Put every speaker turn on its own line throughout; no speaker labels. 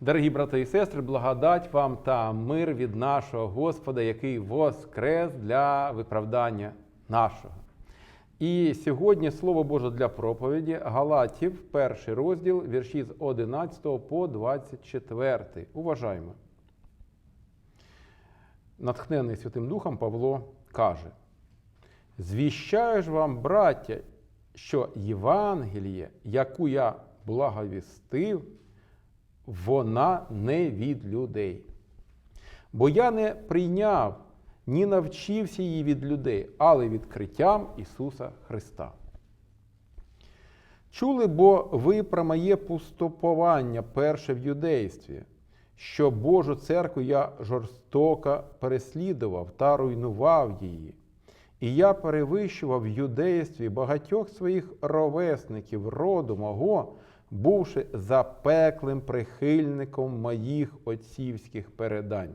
Дорогі брати і сестри, благодать вам та мир від нашого Господа, який воскрес для виправдання нашого. І сьогодні Слово Боже для проповіді Галатів, перший розділ, вірші з 11 по 24. Уважаємо. Натхнений Святим Духом Павло каже: Звіщаю ж вам, браття, що Євангеліє, яку я благовістив, вона не від людей. Бо я не прийняв, ні навчився її від людей, але відкриттям Ісуса Христа. Чули, бо ви про моє поступування перше в юдействі, що Божу церкву я жорстоко переслідував та руйнував її. І я перевищував в юдействі багатьох своїх ровесників роду мого, бувши запеклим прихильником моїх отцівських передань.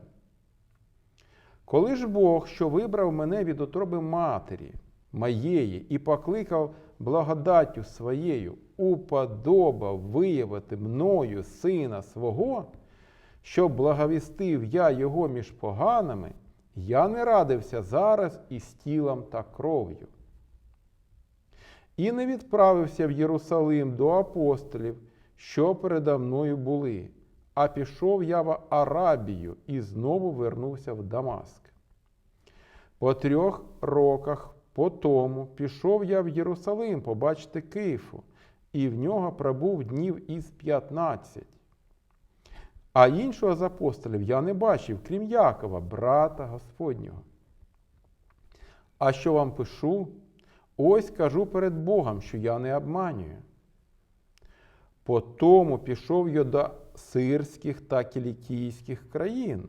Коли ж Бог, що вибрав мене від утроби матері моєї і покликав благодаттю своєю, уподобав виявити мною сина свого, щоб благовістив я його між поганими, я не радився зараз із тілом та кров'ю. І не відправився в Єрусалим до апостолів, що передо мною були, а пішов я в Арабію і знову вернувся в Дамаск. По трьох роках по тому пішов я в Єрусалим побачити Кифу, і в нього пробув днів із 15. А іншого з апостолів я не бачив, крім Якова, брата Господнього. А що вам пишу? Ось кажу перед Богом, що я не обманюю. По тому пішов я до сирських та кілікійських країн.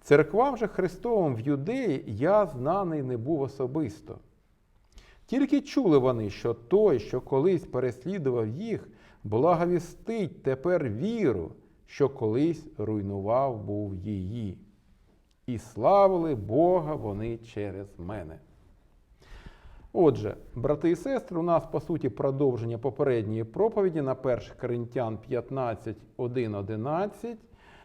Церквам же Христовим в Юдеї я знаний не був особисто. Тільки чули вони, що той, що колись переслідував їх, благовістить тепер віру, що колись руйнував був її. І славили Бога вони через мене. Отже, брати і сестри, у нас по суті продовження попередньої проповіді на 1 Коринтян 15, 1, 11.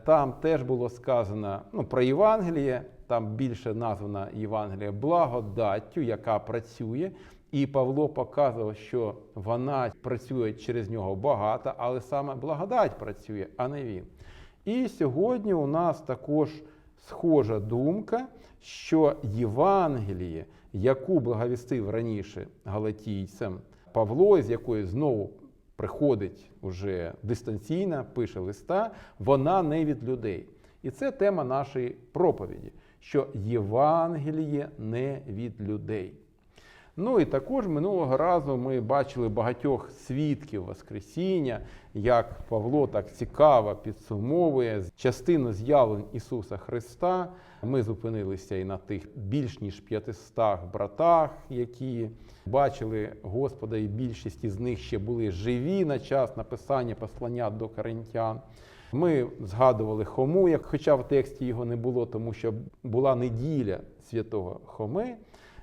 Там теж було сказано ну, про Євангеліє, там більше названа Євангеліє благодаттю, яка працює. І Павло показував, що вона працює через нього багато, але саме благодать працює, а не він. І сьогодні у нас також схожа думка, що Євангеліє, яку благовістив раніше галатійцям Павло, з якої знову приходить уже дистанційно, пише листа, вона не від людей. І це тема нашої проповіді, що Євангеліє не від людей. Ну і також минулого разу ми бачили багатьох свідків Воскресіння, як Павло так цікаво підсумовує частину з'явлень Ісуса Христа. Ми зупинилися і на тих більш ніж 500 братах, які бачили Господа, і більшість із них ще були живі на час написання послання до коринтян. Ми згадували Хому, як хоча в тексті його не було, тому що була неділя святого Хоми.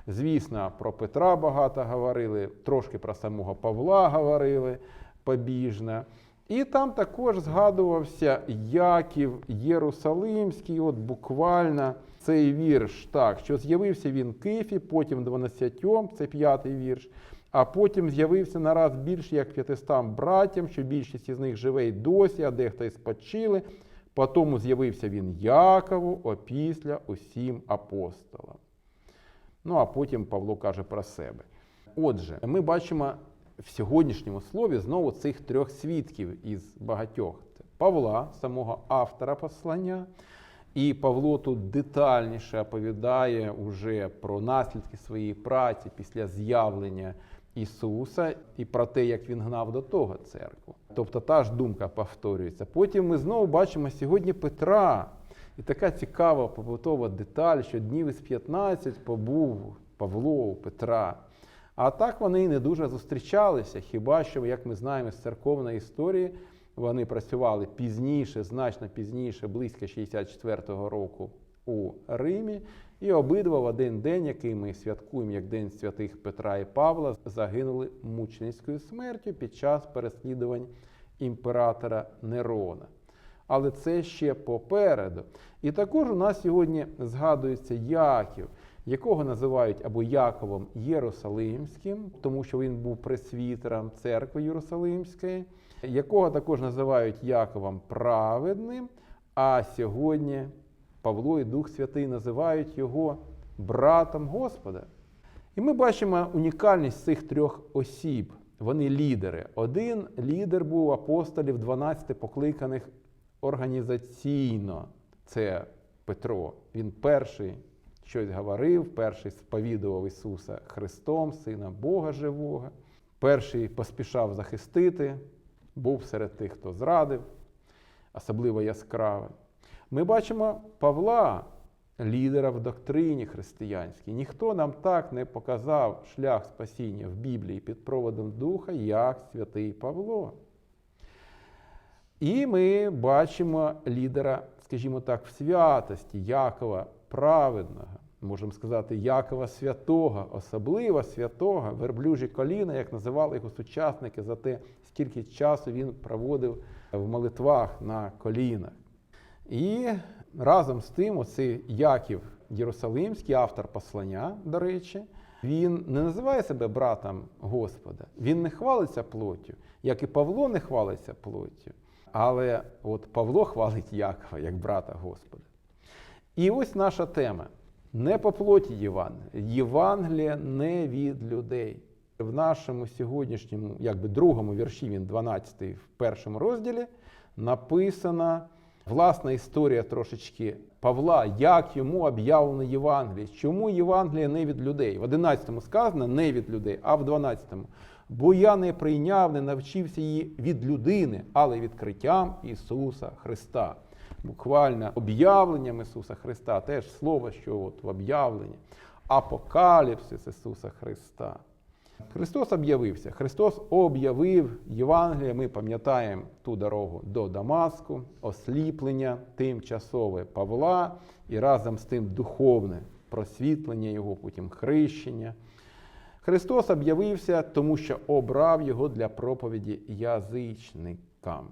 Звісно, про Петра багато говорили, трошки про самого Павла говорили побіжно. І там також згадувався Яків Єрусалимський, от буквально цей вірш, так, що з'явився він Кифі, потім 12, це п'ятий вірш, а потім з'явився нараз більше як 500 братям, що більшість із них живе й досі, а дехто й спочили. Потім з'явився він Якову, опісля усім апостолам. Ну а потім Павло каже про себе. Отже, ми бачимо в сьогоднішньому слові знову цих трьох свідків із багатьох: це Павла, самого автора послання. І Павло тут детальніше оповідає уже про наслідки своєї праці після з'явлення Ісуса і про те, як він гнав до того церкву. Тобто та ж думка повторюється. Потім ми знову бачимо сьогодні Петра. І така цікава побутова деталь, що днів із 15 побув Павло у Петра. А так вони і не дуже зустрічалися. Хіба що, як ми знаємо з церковної історії, вони працювали пізніше, значно пізніше, близько 64-го року у Римі. І обидва в один день, який ми святкуємо як День святих Петра і Павла, загинули мученицькою смертю під час переслідувань імператора Нерона. Але це ще попереду. І також у нас сьогодні згадується Яків, якого називають або Яковом Єрусалимським, тому що він був пресвітером церкви Єрусалимської, якого також називають Яковом Праведним. А сьогодні Павло і Дух Святий називають його братом Господа. І ми бачимо унікальність цих трьох осіб. Вони лідери. Один лідер був апостолів 12 покликаних організаційно. Це Петро. Він перший щось говорив, перший сповідував Ісуса Христом, Сина Бога Живого. Перший поспішав захистити, був серед тих, хто зрадив, особливо яскравий. Ми бачимо Павла, лідера в доктрині християнській. Ніхто нам так не показав шлях спасіння в Біблії під проводом Духа, як святий Павло. І ми бачимо лідера, скажімо так, в святості Якова праведного, можемо сказати, Якова святого, особливо святого, верблюжі коліна, як називали його сучасники, за те, скільки часу він проводив в молитвах на колінах. І разом з тим, оцей Яків Єрусалимський, автор послання, до речі, він не називає себе братом Господа, він не хвалиться плоттю, як і Павло не хвалиться плоттю. Але от Павло хвалить Якова як брата Господа. І ось наша тема. Не по плоті Євангелія. Євангелія не від людей. В нашому сьогоднішньому, якби другому вірші, він 12 в першому розділі, написана власна історія трошечки Павла, як йому об'явлено Євангеліє. Чому Євангеліє не від людей? В 11 сказано не від людей, а в 12. Бо я не прийняв, не навчився її від людини, але відкриттям Ісуса Христа. Буквально об'явленням Ісуса Христа, теж слово, що от в об'явленні, апокаліпсис Ісуса Христа. Христос об'явився. Христос об'явив Євангеліє. Ми пам'ятаємо ту дорогу до Дамаску, осліплення тимчасове Павла і разом з тим духовне просвітлення Його, потім хрещення. Христос об'явився, тому що обрав його для проповіді язичникам.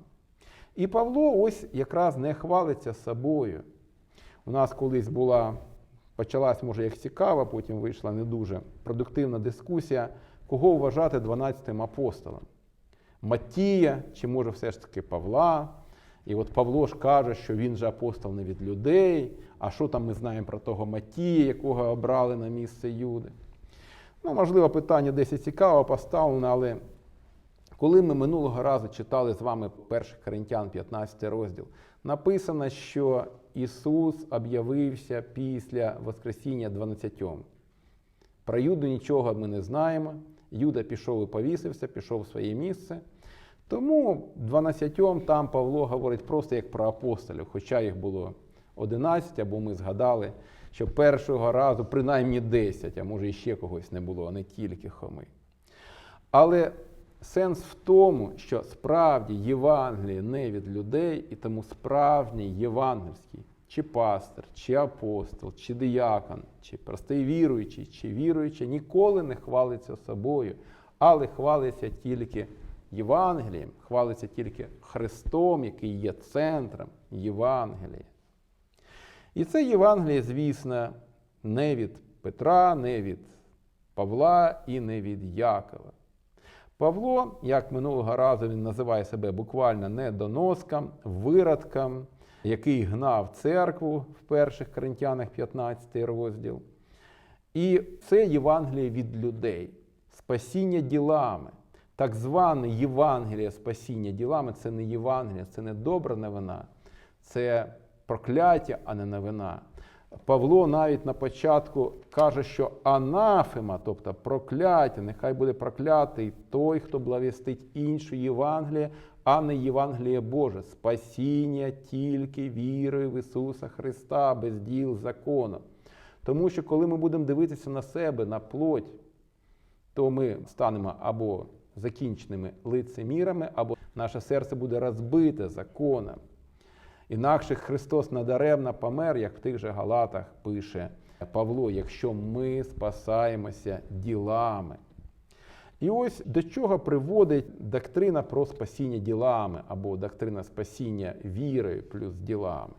І Павло ось якраз не хвалиться собою. У нас колись була, почалась, може, як цікава, потім вийшла не дуже продуктивна дискусія, кого вважати 12-м апостолом. Матія, чи може все ж таки Павла. І от Павло ж каже, що він же апостол не від людей. А що там ми знаємо про того Матія, якого обрали на місце Юди? Ну, можливо, питання десь цікаво поставлено, але коли ми минулого разу читали з вами 1 Коринтян, 15 розділ, написано, що Ісус об'явився після Воскресіння 12. Про Юду нічого ми не знаємо. Юда пішов і повісився, пішов в своє місце. Тому 12 там Павло говорить просто як про апостолів, хоча їх було 11, або ми згадали, що першого разу принаймні 10, а може і ще когось не було, а не тільки Хоми. Але сенс в тому, що справді Євангеліє не від людей, і тому справжній євангельський, чи пастор, чи апостол, чи диякон, чи простий віруючий, чи віруючий ніколи не хвалиться собою, але хвалиться тільки Євангелієм, хвалиться тільки Христом, який є центром Євангелія. І це Євангеліє, звісно, не від Петра, не від Павла і не від Якова. Павло, як минулого разу він називає себе буквально недоноском, виродком, який гнав церкву в перших Коринтянах 15 розділ. І це Євангеліє від людей, спасіння ділами. Так зване Євангеліє спасіння ділами це не Євангеліє, це не добра новина, це прокляття, а не новина. Павло навіть на початку каже, що анафема, тобто прокляття, нехай буде проклятий той, хто благовістить іншу Євангеліє, а не Євангеліє Боже, спасіння тільки вірою в Ісуса Христа, без діл закону. Тому що коли ми будемо дивитися на себе, на плоть, то ми станемо або закінченими лицемірами, або наше серце буде розбите законом. Інакше Христос надаремно помер, як в тих же Галатах пише Павло, якщо ми спасаємося ділами. І ось до чого приводить доктрина про спасіння ділами або доктрина спасіння вірою плюс ділами.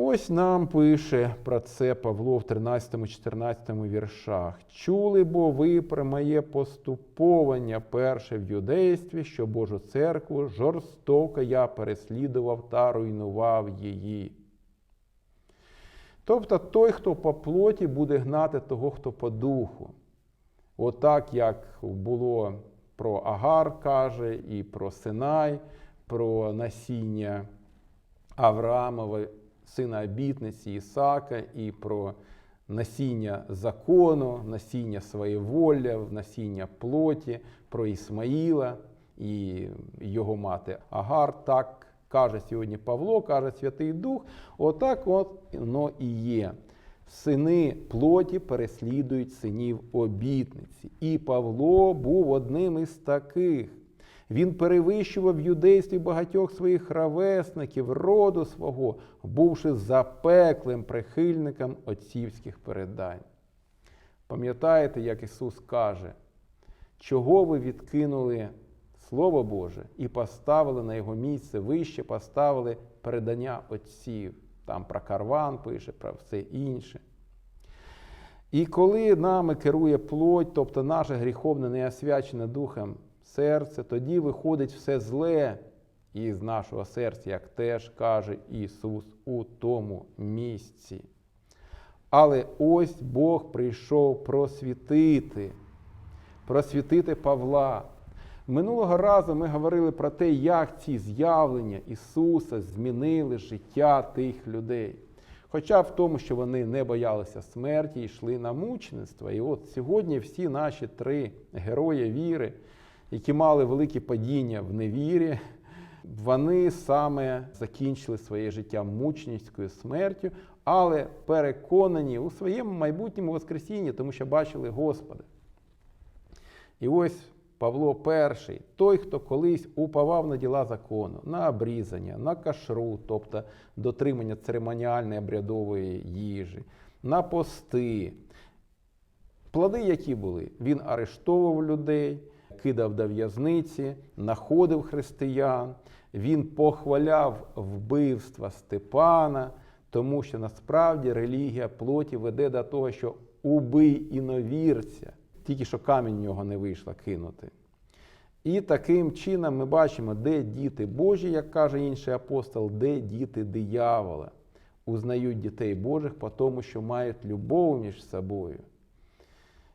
Ось нам пише про це Павло в 13-14 віршах. Чули бо ви про моє поступовання перше в юдействі, що Божу церкву жорстоко я переслідував та руйнував її. Тобто той, хто по плоті, буде гнати того, хто по духу. Отак, як було про Агар, каже, і про Синай, про насіння Авраамова, сина обітниці Ісака, і про насіння закону, насіння своєволля, насіння плоті, про Ісмаїла і його мати Агар. Так каже сьогодні Павло, каже Святий Дух, отак от воно і є. Сини плоті переслідують синів обітниці. І Павло був одним із таких. Він перевищував в юдействі багатьох своїх ровесників, роду свого, бувши запеклим прихильником отцівських передань. Пам'ятаєте, як Ісус каже, чого ви відкинули Слово Боже і поставили на його місце вище, поставили передання отців. Там про карван пише, про все інше. І коли нами керує плоть, тобто наше гріховне неосвячене духом серце, тоді виходить все зле із нашого серця, як теж каже Ісус у тому місці. Але ось Бог прийшов просвітити, просвітити Павла. Минулого разу ми говорили про те, як ці з'явлення Ісуса змінили життя тих людей. Хоча в тому, що вони не боялися смерті, йшли на мучеництво. І от сьогодні всі наші три герої віри, які мали великі падіння в невірі, вони саме закінчили своє життя мученицькою смертю, але переконані у своєму майбутньому Воскресінні, тому що бачили Господа. І ось Павло І, той, хто колись уповав на діла закону, на обрізання, на кашру, тобто дотримання церемоніальної обрядової їжі, на пости. Плоди, які були, він арештовував людей, кидав до в'язниці, находив християн, він похваляв вбивства Степана, тому що насправді релігія плоті веде до того, що убий іновірця тільки що камінь в нього не вийшло кинути. І таким чином ми бачимо, де діти Божі, як каже інший апостол, де діти диявола. Узнають дітей Божих по тому, що мають любов між собою.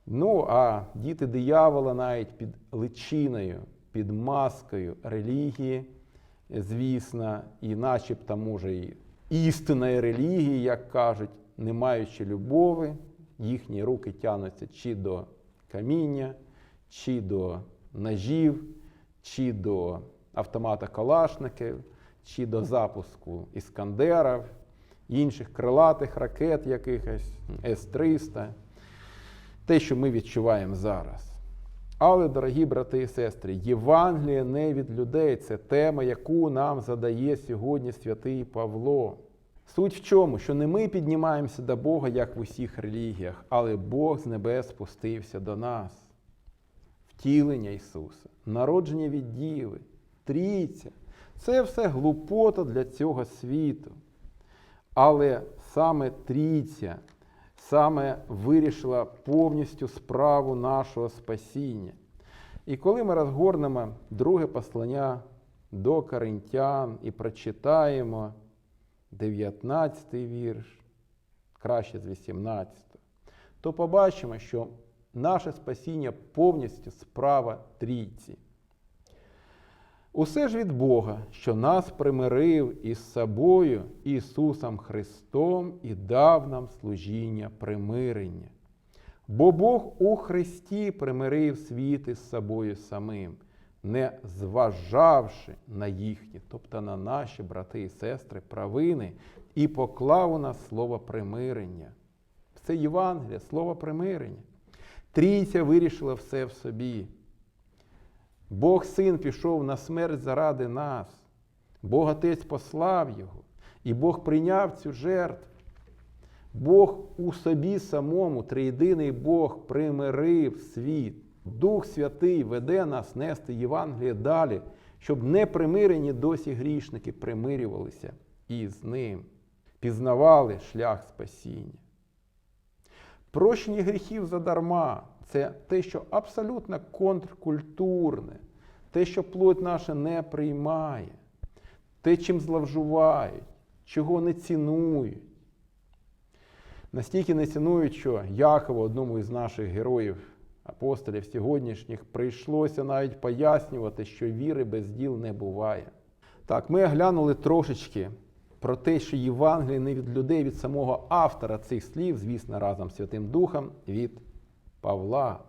Ну, а діти диявола навіть під личиною, під маскою релігії, звісно, і начебто, може, і істинної релігії, як кажуть, не маючи любові, їхні руки тянуться чи до каміння, чи до ножів, чи до автомата Калашників, чи до запуску іскандерів, інших крилатих ракет якихось С-300, те, що ми відчуваємо зараз. Але, дорогі брати і сестри, Євангеліє не від людей це тема, яку нам задає сьогодні святий Павло. Суть в чому, що не ми піднімаємося до Бога, як в усіх релігіях, але Бог з небес спустився до нас. Втілення Ісуса, народження від Діви, трійця це все глупота для цього світу. Але саме трійця, саме вирішила повністю справу нашого спасіння. І коли ми розгорнемо друге послання до Коринтян і прочитаємо. 19 вірш, краще з 18, то побачимо, що наше спасіння повністю справа трійці. Усе ж від Бога, що нас примирив із собою Ісусом Христом і дав нам служіння примирення. Бо Бог у Христі примирив світ із собою самим не зважавши на їхні, тобто на наші брати і сестри, правини, і поклав у нас слово примирення. Це Євангелія, слово примирення. Трійця вирішила все в собі. Бог син пішов на смерть заради нас. Бог Отець послав Його, і Бог прийняв цю жертву. Бог у собі самому, триєдиний Бог примирив світ Дух Святий веде нас нести Євангеліє далі, щоб непримирені досі грішники примирювалися із ним, пізнавали шлях спасіння. Прощення гріхів задарма це те, що абсолютно контркультурне, те, що плоть наша не приймає, те, чим зловживають, чого не цінують. Настільки не цінують, що Якову, одному із наших героїв, апостолів сьогоднішніх, прийшлося навіть пояснювати, що віри без діл не буває. Так, ми оглянули трошечки про те, що Євангеліє не від людей, від самого автора цих слів, звісно, разом з Святим Духом, від Павла.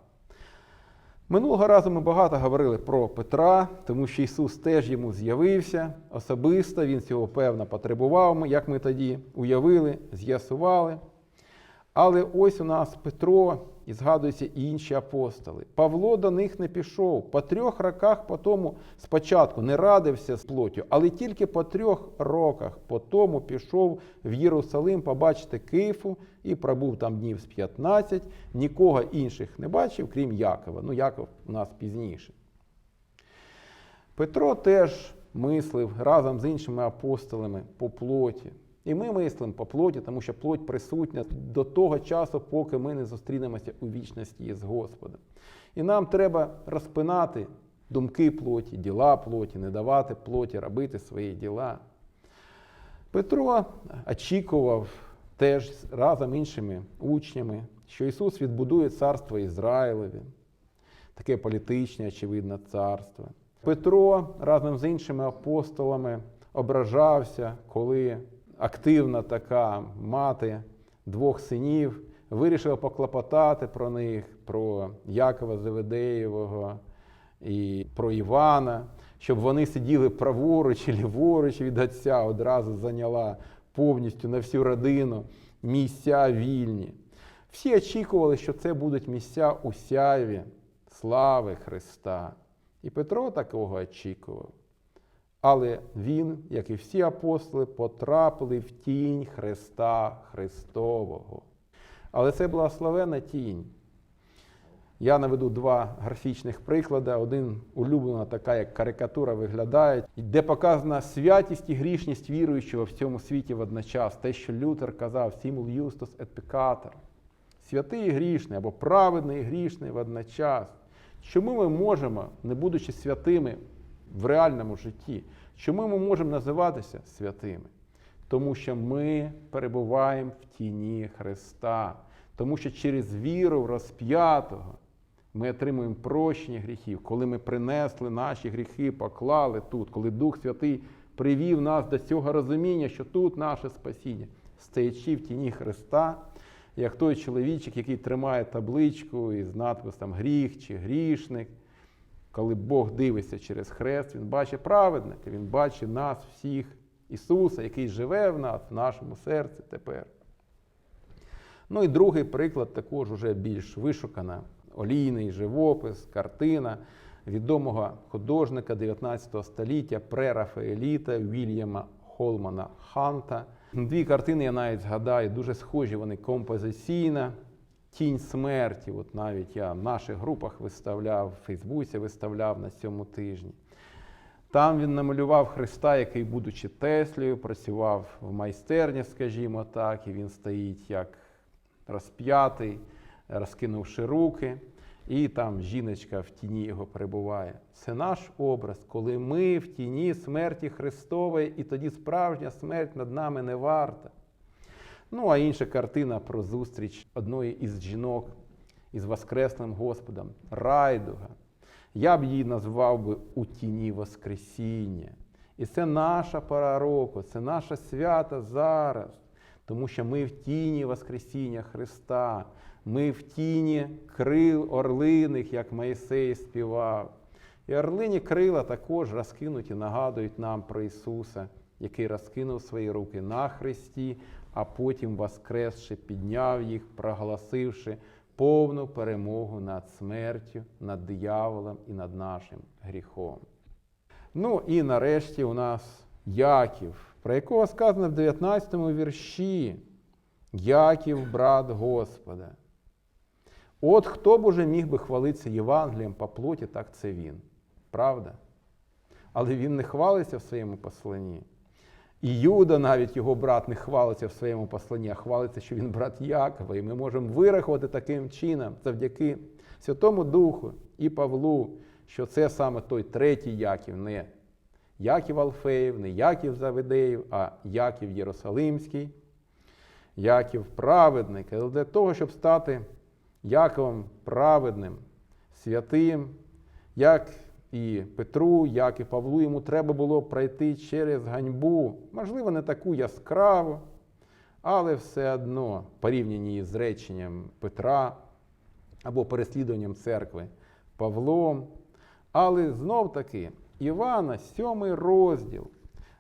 Минулого разу ми багато говорили про Петра, тому що Ісус теж йому з'явився особисто, Він цього певно потребував, як ми тоді уявили, з'ясували. Але ось у нас Петро і згадуються інші апостоли. Павло до них не пішов. По трьох роках по тому спочатку не радився з плоттю, але тільки по трьох роках по тому пішов в Єрусалим побачити Кифу і пробув там днів з 15. Нікого інших не бачив, крім Якова. Ну, Яков у нас пізніше. Петро теж мислив разом з іншими апостолами по плоті. І ми мислимо по плоті, тому що плоть присутня до того часу, поки ми не зустрінемося у вічності з Господом. І нам треба розпинати думки плоті, діла плоті, не давати плоті робити свої діла. Петро очікував теж разом іншими учнями, що Ісус відбудує царство Ізраїлеві, таке політичне, очевидно, царство. Петро разом з іншими апостолами ображався, коли активна така мати двох синів вирішила поклопотати про них, про Якова Заведеєвого і про Івана, щоб вони сиділи праворуч і ліворуч від отця, одразу зайняла повністю на всю родину місця вільні. Всі очікували, що це будуть місця у сяйві слави Христа. І Петро такого очікував. Але він, як і всі апостоли, потрапили в тінь Христа Христового. Але це благословена тінь. Я наведу два графічних приклади. Один улюблена така, як карикатура виглядає, де показана святість і грішність віруючого в цьому світі водночас. Те, що Лютер казав, сімул юстус et peccator. Святий і грішний або праведний і грішний водночас. Чому ми можемо, не будучи святими, в реальному житті. Чому ми можемо називатися святими? Тому що ми перебуваємо в тіні Христа, тому що через віру в розп'ятого ми отримуємо прощення гріхів, коли ми принесли наші гріхи, поклали тут, коли Дух Святий привів нас до цього розуміння, що тут наше спасіння, стоячи в тіні Христа, як той чоловічик, який тримає табличку із надписом гріх чи грішник. Коли Бог дивиться через хрест, Він бачить праведника, Він бачить нас всіх, Ісуса, який живе в нас, в нашому серці тепер. Ну і другий приклад також уже більш вишукана. Олійний живопис, картина відомого художника 19 століття прерафаеліта Вільяма Холмана Ханта. Дві картини я навіть згадаю, дуже схожі вони композиційно. Тінь смерті, от навіть я в наших групах виставляв, в Фейсбуці виставляв на цьому тижні. Там він намалював Христа, який, будучи Теслею, працював в майстерні, скажімо так, і він стоїть як розп'ятий, розкинувши руки, і там жіночка в тіні його перебуває. Це наш образ, коли ми в тіні смерті Христової, і тоді справжня смерть над нами не варта. Ну, а інша картина про зустріч одної із жінок із Воскресним Господом Райдуга. Я б її назвав би у тіні Воскресіння. І це наша пора року, це наша свята зараз, тому що ми в тіні Воскресіння Христа, ми в тіні крил орлиних, як Моїсей співав. І орлині крила також розкинуті, нагадують нам про Ісуса, який розкинув свої руки на Христі, а потім, воскресши, підняв їх, проголосивши повну перемогу над смертю, над дияволом і над нашим гріхом. Ну і нарешті у нас Яків, про якого сказано в 19 му вірші. Яків, брат Господа. От хто б уже міг би хвалитися Євангелієм по плоті, так це він. Правда? Але він не хвалиться в своєму посланні. І Юда, навіть його брат, не хвалиться в своєму посланні, а хвалиться, що він брат Якова. І ми можемо вирахувати таким чином, завдяки Святому Духу і Павлу, що це саме той третій Яків, не Яків Алфеєв, не Яків Завидеєв, а Яків Єрусалимський, Яків праведник. Але для того, щоб стати Яковом праведним, святим, як і Петру, як і Павлу, йому треба було пройти через ганьбу, можливо, не таку яскраву, але все одно в порівнянні з реченням Петра або переслідуванням церкви Павлом. Але знов таки Івана, сьомий розділ,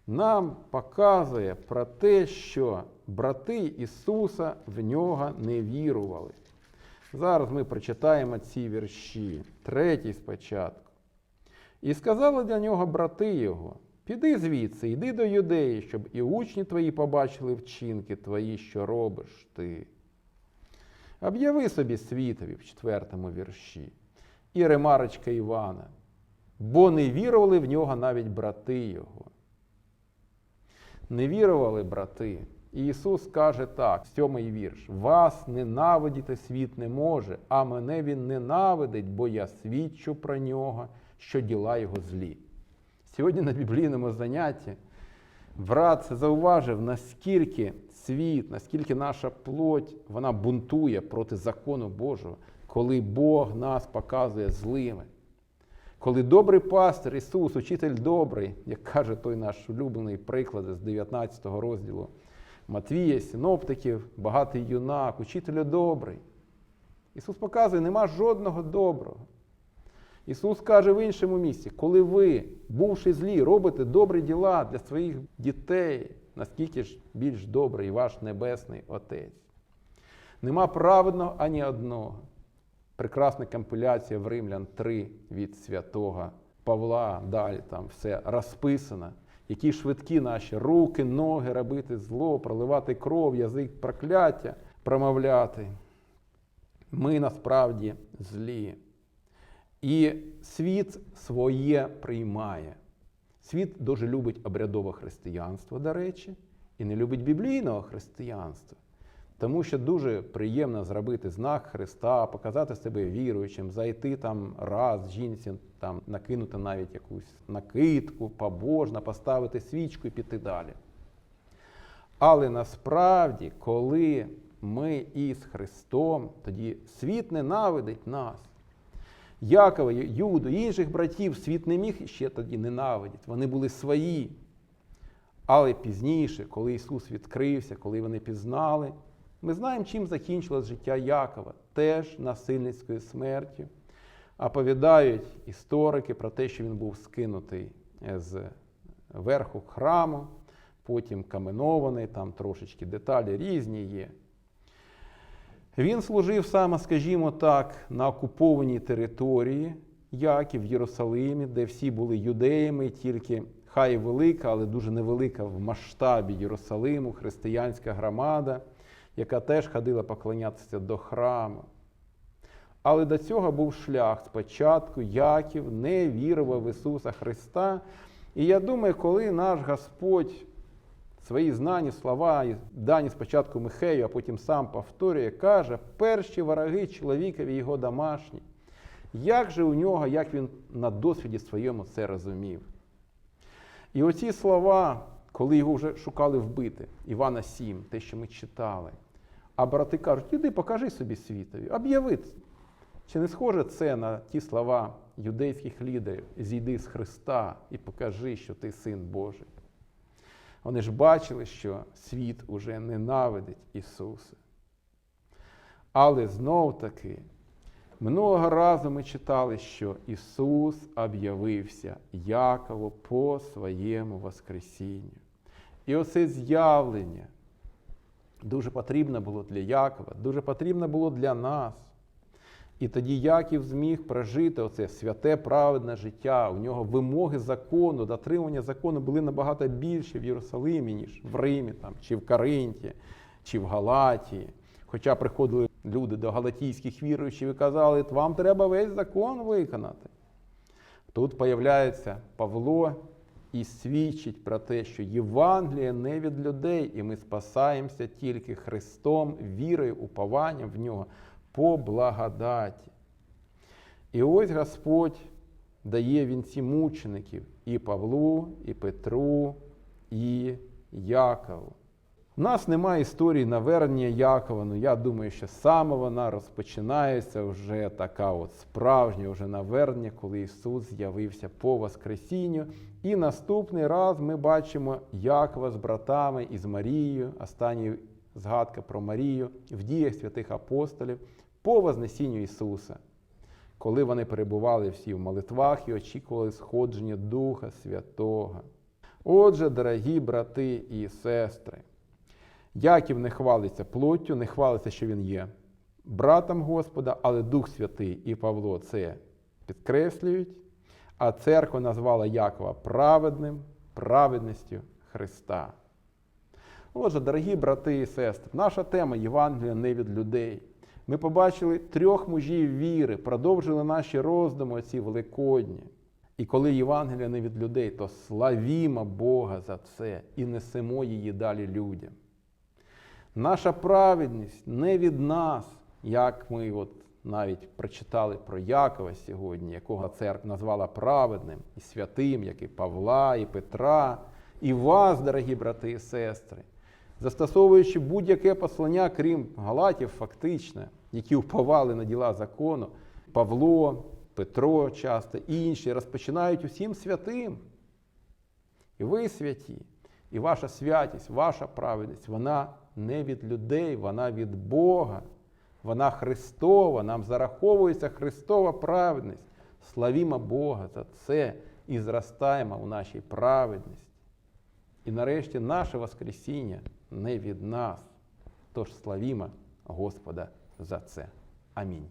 нам показує про те, що брати Ісуса в нього не вірували. Зараз ми прочитаємо ці вірші, третій спочатку. І сказали для нього брати його: Піди звідси, йди до юдеї, щоб і учні твої побачили вчинки твої, що робиш ти. Об'яви собі світові в четвертому вірші. І ремарочка Івана, бо не вірували в нього навіть брати його. Не вірували брати. І Ісус каже так, сьомий вірш: Вас ненавидіти світ не може, а мене Він ненавидить, бо я свідчу про нього, що діла його злі. Сьогодні на біблійному занятті брат зауважив, наскільки світ, наскільки наша плоть вона бунтує проти закону Божого, коли Бог нас показує злими. Коли добрий пастир Ісус, учитель добрий, як каже той наш улюблений приклад з 19 розділу Матвія, синоптиків, багатий юнак, учителю добрий. Ісус показує, нема жодного доброго. Ісус каже в іншому місці, коли ви, бувши злі, робите добрі діла для своїх дітей, наскільки ж більш добрий ваш Небесний Отець. Нема праведного ані одного. Прекрасна компіляція в Римлян 3 від святого Павла. Далі там все розписано. Які швидкі наші руки, ноги робити зло, проливати кров, язик прокляття, промовляти. Ми насправді злі. І світ своє приймає. Світ дуже любить обрядове християнство, до речі, і не любить біблійного християнства. Тому що дуже приємно зробити знак Христа, показати себе віруючим, зайти там раз жінці, там накинути навіть якусь накидку, побожно, поставити свічку і піти далі. Але насправді, коли ми із Христом, тоді світ ненавидить нас. Якова, Юду, інших братів світ не міг ще тоді ненавидіти. Вони були свої. Але пізніше, коли Ісус відкрився, коли вони пізнали, ми знаємо, чим закінчилось життя Якова, теж насильницькою смертю. Оповідають історики про те, що він був скинутий з верху храму, потім каменований, там трошечки деталі різні є. Він служив саме, скажімо так, на окупованій території, як і в Єрусалимі, де всі були юдеями, тільки хай велика, але дуже невелика в масштабі Єрусалиму, християнська громада, яка теж ходила поклонятися до храму. Але до цього був шлях. Спочатку Яків не вірував в Ісуса Христа. І я думаю, коли наш Господь свої знані слова, дані спочатку Михею, а потім сам повторює, каже, перші вороги чоловікові його домашні. Як же у нього, як він на досвіді своєму це розумів? І оці слова, коли його вже шукали вбити, Івана 7, те, що ми читали, а брати кажуть, іди покажи собі світові, об'яви. Чи не схоже це на ті слова юдейських лідерів? Зійди з Христа і покажи, що ти син Божий. Вони ж бачили, що світ уже ненавидить Ісуса. Але знов таки, минулого разу ми читали, що Ісус об'явився Якову по своєму Воскресінню. І оце з'явлення дуже потрібно було для Якова, дуже потрібно було для нас. І тоді Яків зміг прожити оце святе праведне життя. У нього вимоги закону, дотримання закону були набагато більше в Єрусалимі, ніж в Римі, там, чи в Каринті, чи в Галатії. Хоча приходили люди до галатійських віруючих і казали, вам треба весь закон виконати. Тут появляється Павло і свідчить про те, що Євангеліє не від людей, і ми спасаємося тільки Христом, вірою, упованням в нього по благодаті. І ось Господь дає вінці мучеників і Павлу, і Петру, і Якову. У нас немає історії навернення Якова, ну я думаю, що саме вона розпочинається вже така от справжня вже навернення, коли Ісус з'явився по Воскресінню. І наступний раз ми бачимо Якова з братами і з Марією, остання згадка про Марію в діях святих апостолів по Вознесінню Ісуса, коли вони перебували всі в молитвах і очікували сходження Духа Святого. Отже, дорогі брати і сестри, Яків не хвалиться плоттю, не хвалиться, що він є братом Господа, але Дух Святий і Павло це підкреслюють. А церква назвала Якова праведним, праведністю Христа. Отже, дорогі брати і сестри, наша тема Євангелія не від людей. Ми побачили трьох мужів віри, продовжили наші роздуми оці великодні. І коли Євангелія не від людей, то славімо Бога за це і несемо її далі людям. Наша праведність не від нас, як ми от навіть прочитали про Якова сьогодні, якого церква назвала праведним і святим, як і Павла, і Петра, і вас, дорогі брати і сестри, застосовуючи будь-яке послання, крім Галатів, фактично, які вповали на діла закону, Павло, Петро часто інші розпочинають усім святим. І ви святі, і ваша святість, ваша праведність, вона не від людей, вона від Бога. Вона Христова, нам зараховується Христова праведність. Славімо Бога за це і зростаємо у нашій праведності. І нарешті наше Воскресіння не від нас. Тож славімо Господа за це. Амінь.